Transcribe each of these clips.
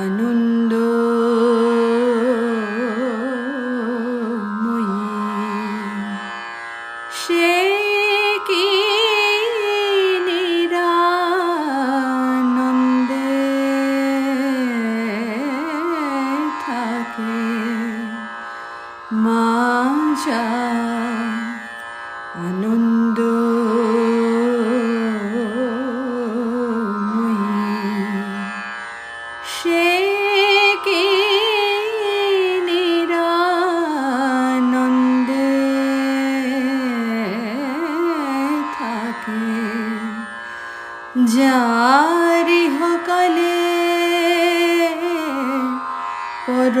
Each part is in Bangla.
আনন্দ সে কি নিরানন্দে থাকে? মা যারি হকালে পর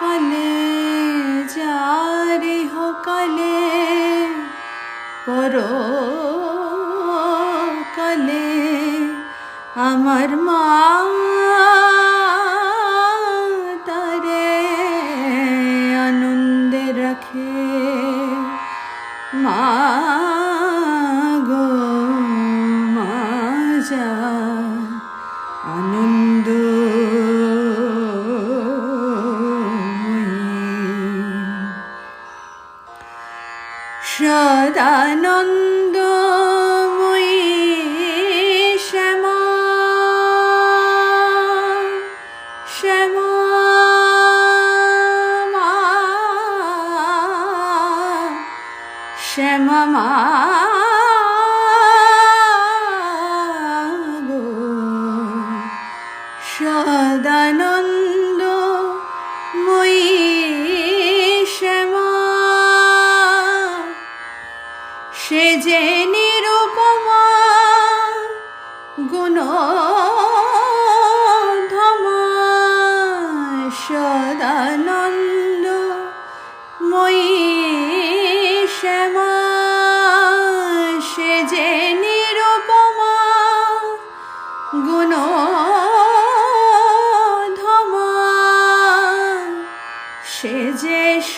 কালে যারি হকালে পর কালে আমার মা তারে আনন্দে রাখে। মা সদানন্দময়ী শ্যামা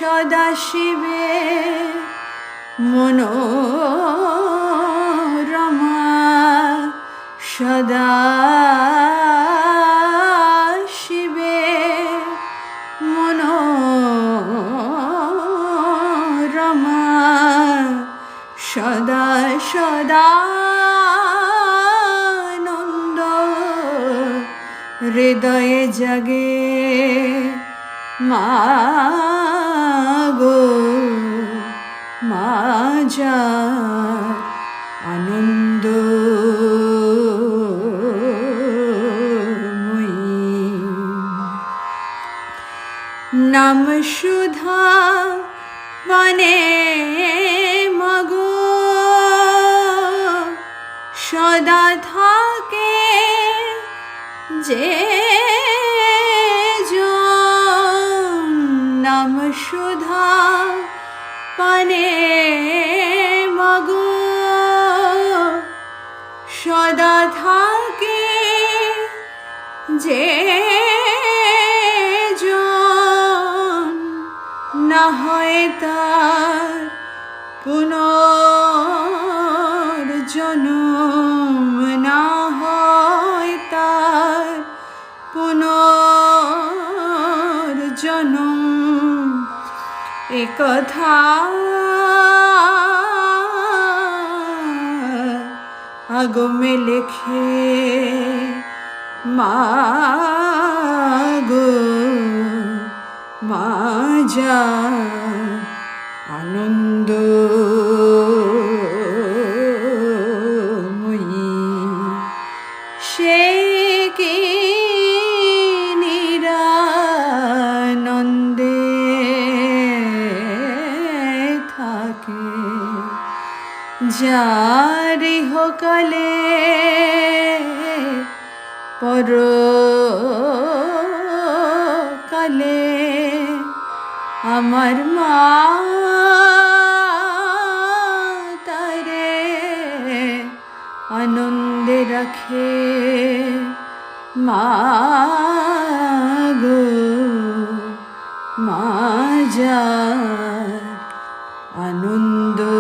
যে সদা শিবে মনোরমা সদা শিবে মনোরমা সদা সদা নন্দ হৃদয়ে জগে মা আনন্দ নাম সুধা বনে মগো। সদা থাকে যে নাম সুধা পানে মগো সদা থাকে যে না হয় তার পুনর্জন্ম না হয় তার পুনর্জন্ম। এ কথা আগমে লেখে মা গো মা যা আনন্দ সে থাকে পর কালে আমার মা তারে আনন্দে রাখে। মা মা যা আনন্দ